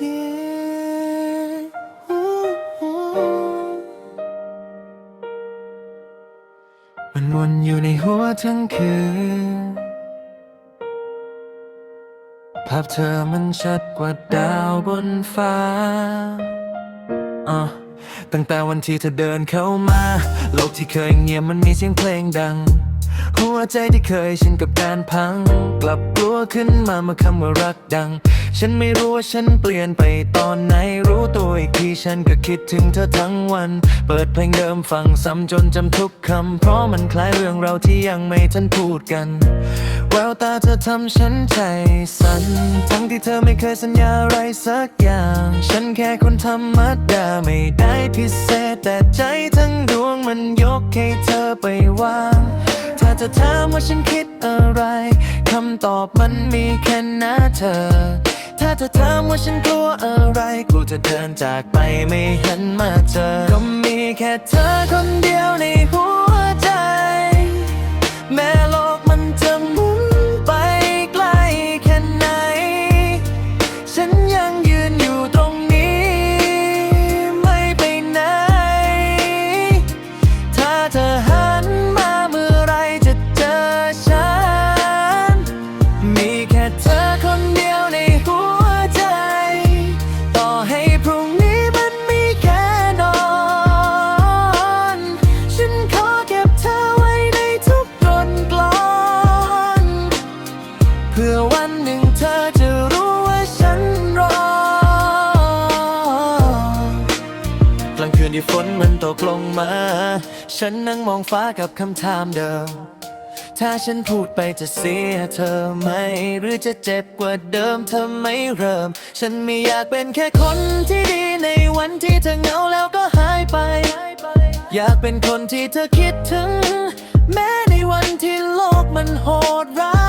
Yeah. Ooh. มันวนอยู่ในหัวทั้งคืน ภาพเธอมันชัดกว่าดาวบนฟ้าอะตั้งแต่วันที่เธอเดินเข้ามา โลกที่เคยเงียบมันมีเสียงเพลงดัง หัวใจที่เคยชินกับการพัง กลับกลัวขึ้นมาเมื่อคำว่ารักดัง ฉันไม่รู้ว่าฉันเปลี่ยนไปตอนไหนรู้ตัวอีกทีฉันก็คิดถึงเธอทั้งวัน เปิดเพลงเดิมฟังซ้ำจนจำทุกคำ เพราะมันคล้ายเรื่องเราที่ยังไม่ทันพูดกัน แววตาเธอทำฉันใจสั่นทั้งที่เธอไม่เคยสัญญาอะไรสักอย่าง ฉันแค่คนธรรมดาไม่ได้พิเศษ แต่ใจทั้งดวงมันยกให้เธอไปวางถ้าจะถามว่าฉันคิดอะไรคำตอบมันมีแค่หน้าเธอ เธอถามว่าฉันกลัวอะไร กูจะเดินจากไปไม่หันมาเจอ ก็มีแค่เธอคนเดียวในหัวใจ แม้โลก เพื่อวันหนึ่งเธอจะรู้ว่าฉันรอกลางคืนที่ฝนมันตกลงมา ฉันนั่งมองฟ้ากับคำถามเดิม ถ้าฉันพูดไปจะเสียเธอไหม หรือจะเจ็บกว่าเดิมเธอไม่เริ่ม ฉันไม่อยากเป็นแค่คนที่ดีในวันที่เธอเหงาแล้วก็หายไป อยากเป็นคนที่เธอคิดถึง แม้ในวันที่โลกมันโหดร้าย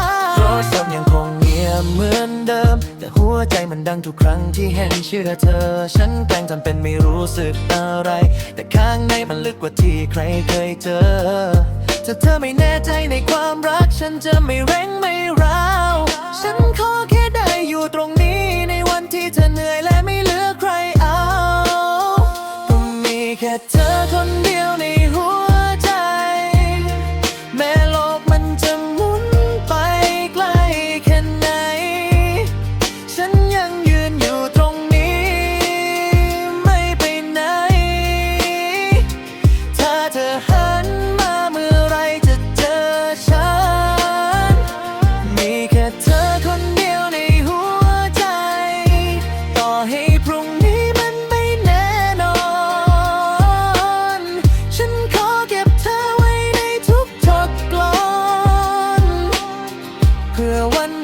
โทรศัพท์ยังคงเงียบเหมือนเดิม แต่หัวใจมันดังทุกครั้งที่เห็นชื่อเธอ ฉันแกล้งทำเป็นไม่รู้สึกอะไร แต่ข้างในมันลึกกว่าที่ใครเคยเจอ ถ้าเธอไม่แน่ใจในความรัก ฉันจะไม่เร่งไม่ร้าว ฉันขอแค่ได้อยู่ตรงนี้ในวันที่เธอเหนื่อยและไม่เหลือใครเอาก็มีแค่เธอคนเดียวใน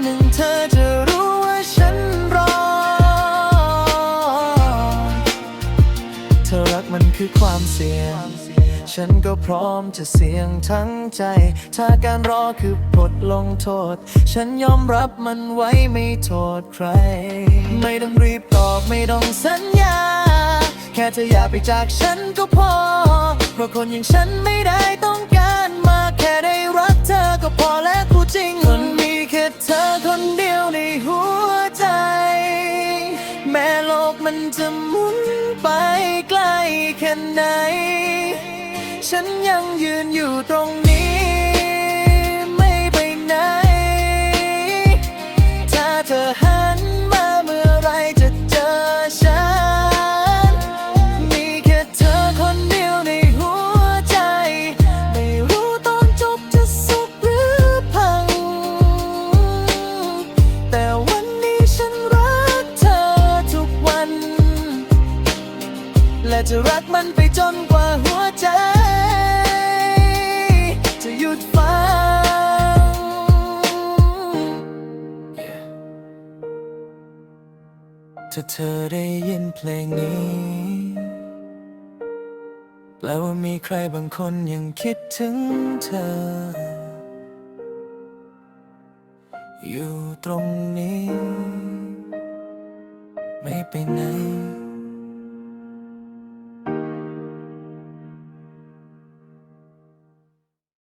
หนึ่งเธอจะรู้ว่าฉันรอ เธอรักมันคือความเสี่ยง ฉันก็พร้อมจะเสี่ยงทั้งใจ ถ้าการรอคือบทลงโทษ ฉันยอมรับมันไว้ไม่โทษใคร ไม่ต้องรีบตอบไม่ต้องสัญญา แค่เธออย่าไปจากฉันก็พอ เพราะคนอย่างฉันไม่ได้ต้องการมาแค่ได้รักเธอก็พอ แค่ไหน ฉันยังยืนอยู่ตรงนี้ ไม่ไปไหน ถ้าเธอ และจะรักมันไปจนกว่าหัวใจ จะหยุดฟัง ถ้าเธอได้ยินเพลงนี้แปลว่ามีใครบางคนยังคิดถึงเธอ อยู่ตรงนี้ ไม่ไปไหน